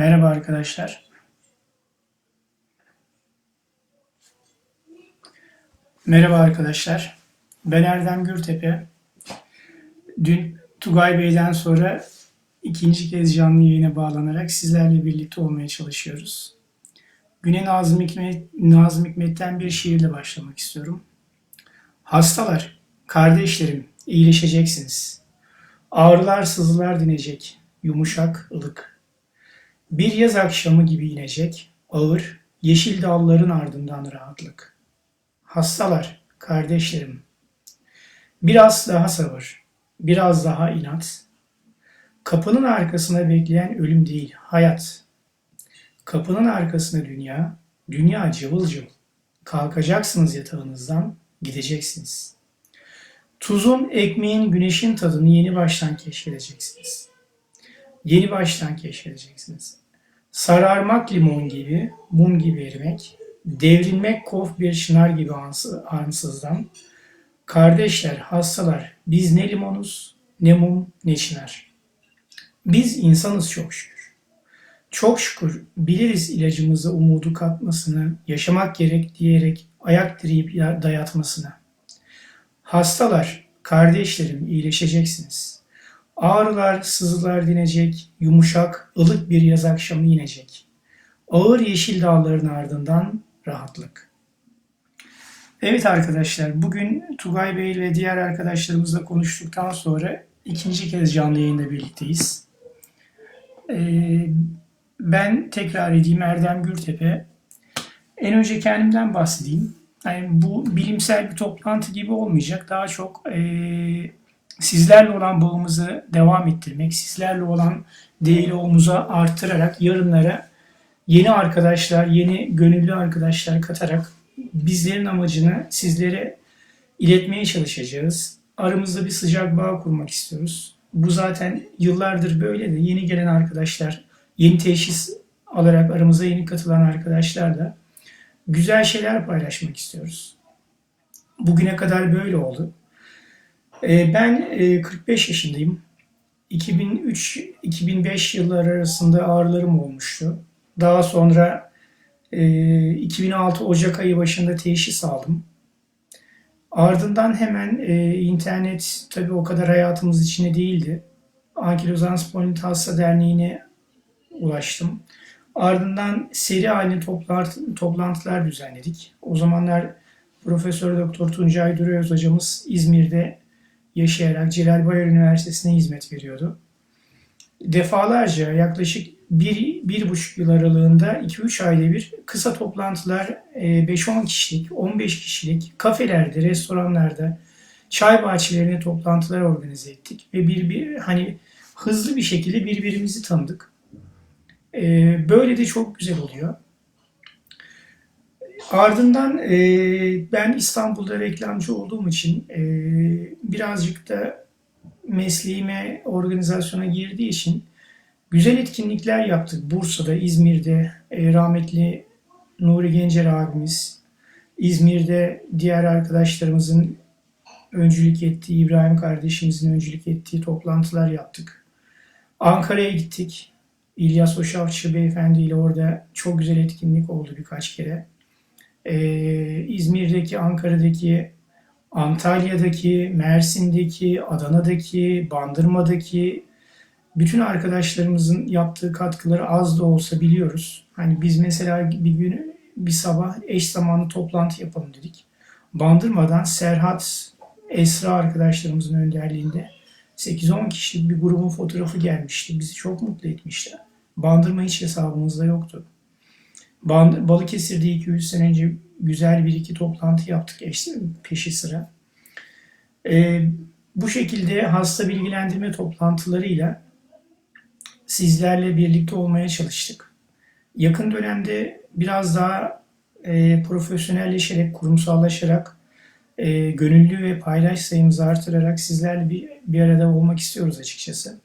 Merhaba arkadaşlar. Merhaba arkadaşlar. Ben Erdem Gürtepe. Dün Tugay Bey'den sonra ikinci kez canlı yayına bağlanarak sizlerle birlikte olmaya çalışıyoruz. Güne Nazım, Hikmet, Nazım Hikmet'ten bir şiirle başlamak istiyorum. Hastalar, kardeşlerim, iyileşeceksiniz. Ağrılar, sızılar dinecek, yumuşak, ılık. Bir yaz akşamı gibi inecek, ağır, yeşil dalların ardından rahatlık. Hastalar, kardeşlerim, biraz daha sabır, biraz daha inat. Kapının arkasına bekleyen ölüm değil, hayat. Kapının arkasına dünya, dünya cıvıl cıvıl. Kalkacaksınız yatağınızdan, gideceksiniz. Tuzun, ekmeğin, güneşin tadını yeni baştan keşfedeceksiniz. Yeni baştan keşfedeceksiniz. Sararmak limon gibi, mum gibi erimek, devrilmek kof bir çınar gibi ansı- ansızdan. Kardeşler, hastalar, biz ne limonuz, ne mum, ne çınar. Biz insanız çok şükür. Çok şükür biliriz ilacımıza umudu katmasını, yaşamak gerek diyerek ayak direyip ya- dayatmasını. Hastalar, kardeşlerim iyileşeceksiniz. Ağrılar, sızılar dinecek, yumuşak, ılık bir yaz akşamı inecek. Ağır yeşil dağların ardından rahatlık. Evet arkadaşlar, bugün Tugay Bey ve diğer arkadaşlarımızla konuştuktan sonra ikinci kez canlı yayında birlikteyiz. Ee, ben tekrar edeyim Erdem Gürtepe. En önce kendimden bahsedeyim. Yani bu bilimsel bir toplantı gibi olmayacak. Daha çok eee, sizlerle olan bağımızı devam ettirmek, sizlerle olan diyaloğumuzu arttırarak yarınlara yeni arkadaşlar, yeni gönüllü arkadaşlar katarak bizlerin amacını sizlere iletmeye çalışacağız. Aramızda bir sıcak bağ kurmak istiyoruz. Bu zaten yıllardır böyle de yeni gelen arkadaşlar, yeni teşhis alarak aramıza yeni katılan arkadaşlar da güzel şeyler paylaşmak istiyoruz. Bugüne kadar böyle oldu. Ee, Ben e, 45 yaşındayım. 2003-2005 yılları arasında ağrılarım olmuştu. Daha sonra e, 2006 Ocak ayı başında teşhis aldım. Ardından hemen e, internet tabii o kadar hayatımız içine değildi. Ankilozan Spondylit Hasta Derneği'ne ulaştım. Ardından seri halinde toplantı, toplantılar düzenledik. O zamanlar Profesör Doktor Tuncay Duruyoz hocamız İzmir'de yaşayarak Celal Bayar Üniversitesi'ne hizmet veriyordu. Defalarca yaklaşık bir, bir buçuk yıl aralığında 2-3 ayda bir kısa toplantılar e, 5-10 kişilik, 15 kişilik kafelerde, restoranlarda, çay bahçelerine toplantılar organize ettik. Ve bir, bir hani hızlı bir şekilde birbirimizi tanıdık. E, Böyle de çok güzel oluyor. Ardından e, ben İstanbul'da reklamcı olduğum için e, birazcık da mesleğime organizasyona girdiği için güzel etkinlikler yaptık. Bursa'da, İzmir'de e, rahmetli Nuri Gencer abimiz, İzmir'de diğer arkadaşlarımızın öncülük ettiği, İbrahim kardeşimizin öncülük ettiği toplantılar yaptık. Ankara'ya gittik. İlyas Hoşafçı beyefendi ile orada çok güzel etkinlik oldu birkaç kere. Ee, İzmir'deki, Ankara'daki, Antalya'daki, Mersin'deki, Adana'daki, Bandırma'daki bütün arkadaşlarımızın yaptığı katkıları az da olsa biliyoruz. Hani biz mesela bir gün bir sabah eş zamanlı toplantı yapalım dedik. Bandırma'dan Serhat, Esra arkadaşlarımızın önderliğinde 8-10 kişilik bir grubun fotoğrafı gelmişti. Bizi çok mutlu etmişti. Bandırma hiç hesabımızda yoktu. Balıkesir'de 2-3 sene önce güzel bir iki toplantı yaptık eş, peşi sıra. Ee, bu şekilde hasta bilgilendirme toplantılarıyla sizlerle birlikte olmaya çalıştık. Yakın dönemde biraz daha e, profesyonelleşerek, kurumsallaşarak, e, gönüllü ve paylaş sayımızı artırarak sizlerle bir, bir arada olmak istiyoruz açıkçası.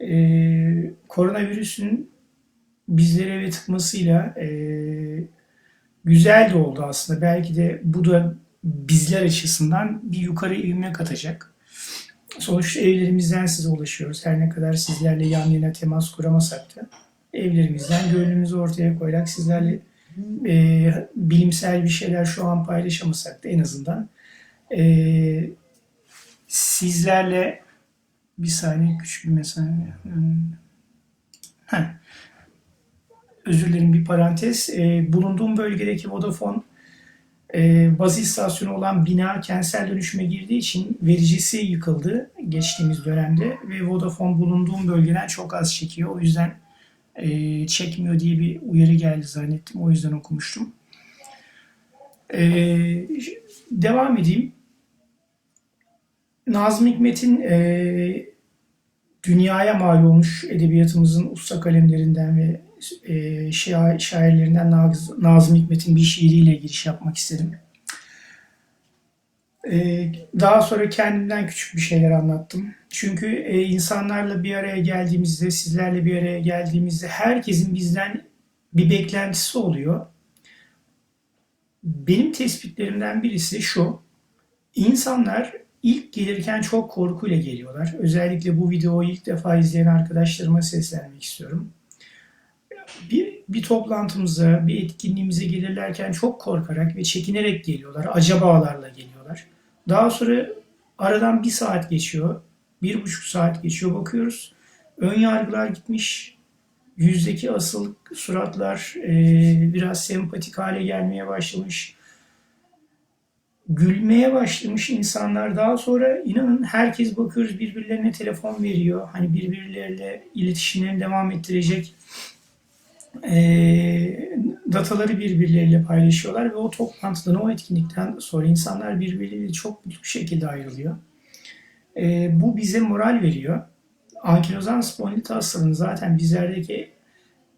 E, koronavirüsün bizlere eve tıkmasıyla e, güzel de oldu aslında. Belki de bu da bizler açısından bir yukarı ivme katacak. Sonuçta evlerimizden size ulaşıyoruz. Her ne kadar sizlerle yan yana temas kuramasak da evlerimizden gönlümüzü ortaya koyarak sizlerle e, bilimsel bir şeyler şu an paylaşamasak da en azından e, sizlerle bir saniye küçük bir mesaj. Heh. Özür dilerim bir parantez. E, bulunduğum bölgedeki Vodafone e, baz istasyonu olan bina kentsel dönüşüme girdiği için vericisi yıkıldı geçtiğimiz dönemde ve Vodafone bulunduğum bölgeden çok az çekiyor. O yüzden e, çekmiyor diye bir uyarı geldi zannettim. O yüzden okumuştum. E, devam edeyim. Nazım Hikmet'in e, dünyaya mal olmuş edebiyatımızın usta kalemlerinden ve e, şair, şairlerinden Naz, Nazım Hikmet'in bir şiiriyle giriş yapmak istedim. E, daha sonra kendimden küçük bir şeyler anlattım. Çünkü e, insanlarla bir araya geldiğimizde, sizlerle bir araya geldiğimizde herkesin bizden bir beklentisi oluyor. Benim tespitlerimden birisi şu. İnsanlar ilk gelirken çok korkuyla geliyorlar. Özellikle bu videoyu ilk defa izleyen arkadaşlarıma seslenmek istiyorum. Bir, bir toplantımıza, bir etkinliğimize gelirlerken çok korkarak ve çekinerek geliyorlar. Acabalarla geliyorlar. Daha sonra aradan bir saat geçiyor. Bir buçuk saat geçiyor bakıyoruz. Ön yargılar gitmiş. Yüzdeki asıl suratlar e, biraz sempatik hale gelmeye başlamış gülmeye başlamış insanlar daha sonra inanın herkes bakıyoruz birbirlerine telefon veriyor. Hani birbirleriyle iletişimlerini devam ettirecek e, dataları birbirleriyle paylaşıyorlar ve o toplantıdan, o etkinlikten sonra insanlar birbirleriyle çok büyük bir şekilde ayrılıyor. E, bu bize moral veriyor. Ankilozan spondilit hastalığının zaten bizlerdeki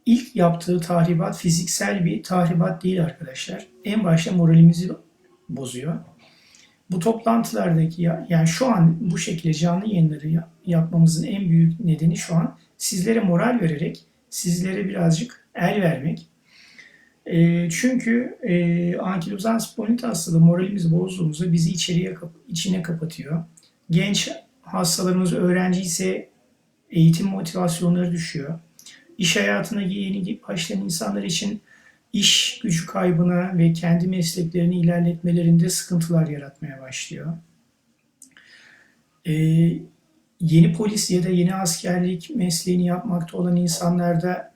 ilk yaptığı tahribat fiziksel bir tahribat değil arkadaşlar. En başta moralimizi bozuyor. Bu toplantılardaki yani şu an bu şekilde canlı yayınları yapmamızın en büyük nedeni şu an sizlere moral vererek sizlere birazcık el vermek. E, çünkü e, ankilozan sponit hastalığı moralimizi bozduğumuzda bizi içeriye içine kapatıyor. Genç hastalarımız öğrenci ise eğitim motivasyonları düşüyor. İş hayatına yeni başlayan insanlar için iş gücü kaybına ve kendi mesleklerini ilerletmelerinde sıkıntılar yaratmaya başlıyor. Ee, yeni polis ya da yeni askerlik mesleğini yapmakta olan insanlarda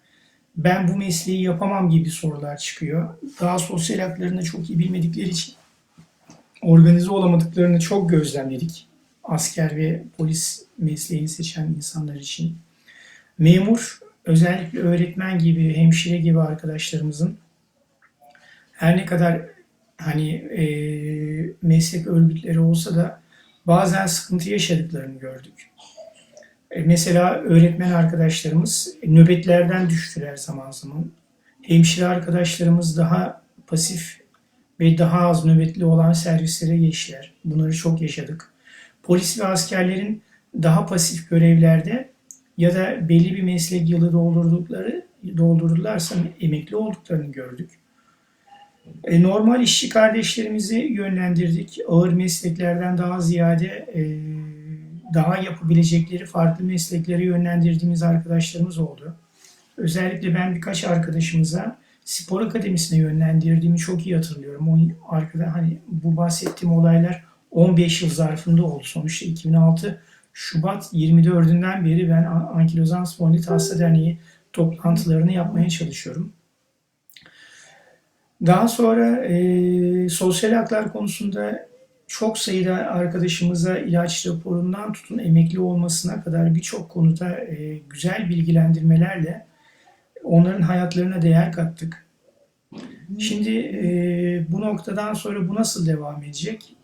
ben bu mesleği yapamam gibi sorular çıkıyor. Daha sosyal haklarını çok iyi bilmedikleri için organize olamadıklarını çok gözlemledik. Asker ve polis mesleğini seçen insanlar için. Memur, özellikle öğretmen gibi, hemşire gibi arkadaşlarımızın her ne kadar hani e, meslek örgütleri olsa da bazen sıkıntı yaşadıklarını gördük. E, mesela öğretmen arkadaşlarımız nöbetlerden düştüler zaman zaman. Hemşire arkadaşlarımız daha pasif ve daha az nöbetli olan servislere geçtiler. Bunları çok yaşadık. Polis ve askerlerin daha pasif görevlerde ya da belli bir meslek yılı doldurdukları doldurdularsa emekli olduklarını gördük. E, normal işçi kardeşlerimizi yönlendirdik. Ağır mesleklerden daha ziyade e, daha yapabilecekleri farklı mesleklere yönlendirdiğimiz arkadaşlarımız oldu. Özellikle ben birkaç arkadaşımıza spor akademisine yönlendirdiğimi çok iyi hatırlıyorum. O arkada hani bu bahsettiğim olaylar 15 yıl zarfında oldu. Sonuçta 2006 Şubat 24'ünden beri ben Ankilozan Spondilit Hasta Derneği toplantılarını yapmaya çalışıyorum. Daha sonra e, sosyal haklar konusunda çok sayıda arkadaşımıza ilaç raporundan tutun emekli olmasına kadar birçok konuda e, güzel bilgilendirmelerle onların hayatlarına değer kattık. Şimdi e, bu noktadan sonra bu nasıl devam edecek?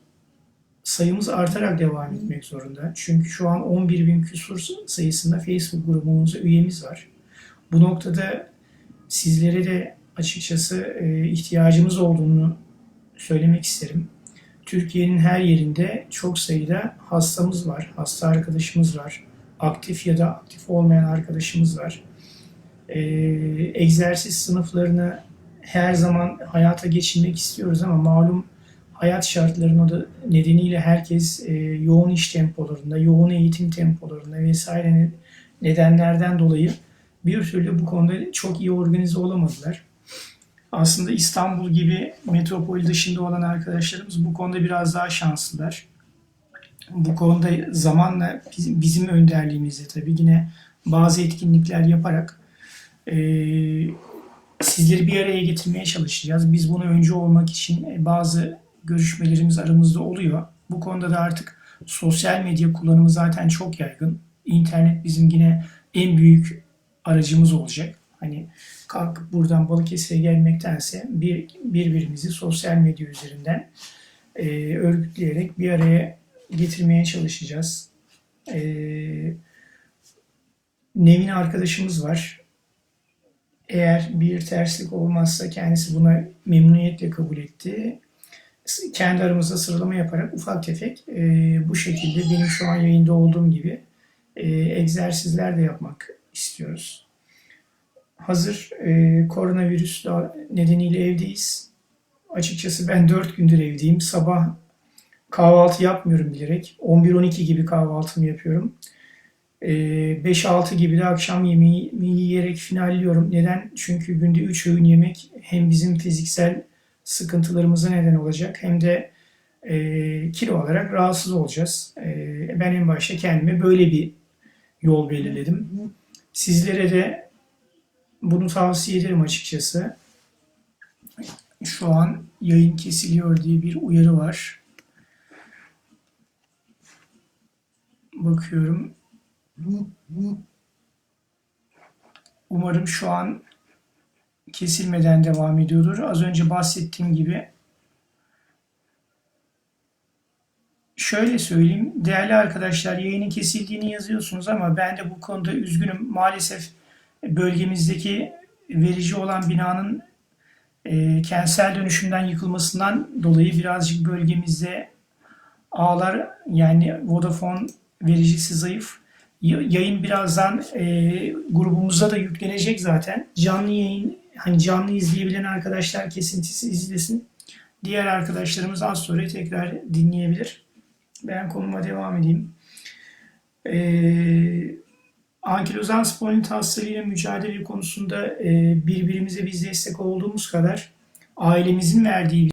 Sayımız artarak devam etmek zorunda. Çünkü şu an 11 bin küsur sayısında Facebook grubumuzda üyemiz var. Bu noktada sizlere de açıkçası e, ihtiyacımız olduğunu söylemek isterim. Türkiye'nin her yerinde çok sayıda hastamız var, hasta arkadaşımız var, aktif ya da aktif olmayan arkadaşımız var. E, egzersiz sınıflarını her zaman hayata geçirmek istiyoruz ama malum hayat şartlarının nedeniyle herkes e, yoğun iş tempolarında, yoğun eğitim tempolarında vesaire nedenlerden dolayı bir türlü bu konuda çok iyi organize olamadılar. Aslında İstanbul gibi metropol dışında olan arkadaşlarımız bu konuda biraz daha şanslılar. Bu konuda zamanla bizim, bizim önderliğimizle tabii yine bazı etkinlikler yaparak eee, sizleri bir araya getirmeye çalışacağız. Biz bunu önce olmak için e, bazı görüşmelerimiz aramızda oluyor. Bu konuda da artık sosyal medya kullanımı zaten çok yaygın. İnternet bizim yine en büyük aracımız olacak. Hani kalkıp buradan Balıkesir'e gelmektense bir, birbirimizi sosyal medya üzerinden e, örgütleyerek bir araya getirmeye çalışacağız. E, Nevin arkadaşımız var. Eğer bir terslik olmazsa kendisi buna memnuniyetle kabul etti. Kendi aramızda sıralama yaparak ufak tefek e, bu şekilde benim şu an yayında olduğum gibi e, egzersizler de yapmak istiyoruz. Hazır e, koronavirüs nedeniyle evdeyiz. Açıkçası ben 4 gündür evdeyim. Sabah kahvaltı yapmıyorum bilerek. 11-12 gibi kahvaltımı yapıyorum. Ee, 5-6 gibi de akşam yemeği yiyerek finalliyorum. Neden? Çünkü günde 3 öğün yemek hem bizim fiziksel sıkıntılarımıza neden olacak hem de e, kilo olarak rahatsız olacağız. E, ben en başta kendime böyle bir yol belirledim. Sizlere de bunu tavsiye ederim açıkçası. Şu an yayın kesiliyor diye bir uyarı var. Bakıyorum. Umarım şu an kesilmeden devam ediyordur. Az önce bahsettiğim gibi şöyle söyleyeyim. Değerli arkadaşlar yayının kesildiğini yazıyorsunuz ama ben de bu konuda üzgünüm. Maalesef bölgemizdeki verici olan binanın e, kentsel dönüşümden yıkılmasından dolayı birazcık bölgemizde ağlar yani Vodafone vericisi zayıf. Yayın birazdan e, grubumuza da yüklenecek zaten. Canlı yayın hani canlı izleyebilen arkadaşlar kesintisi izlesin. Diğer arkadaşlarımız az sonra tekrar dinleyebilir. Ben konuma devam edeyim. Ee, ankilozan sponlit hastalığıyla mücadele konusunda e, birbirimize biz destek olduğumuz kadar ailemizin verdiği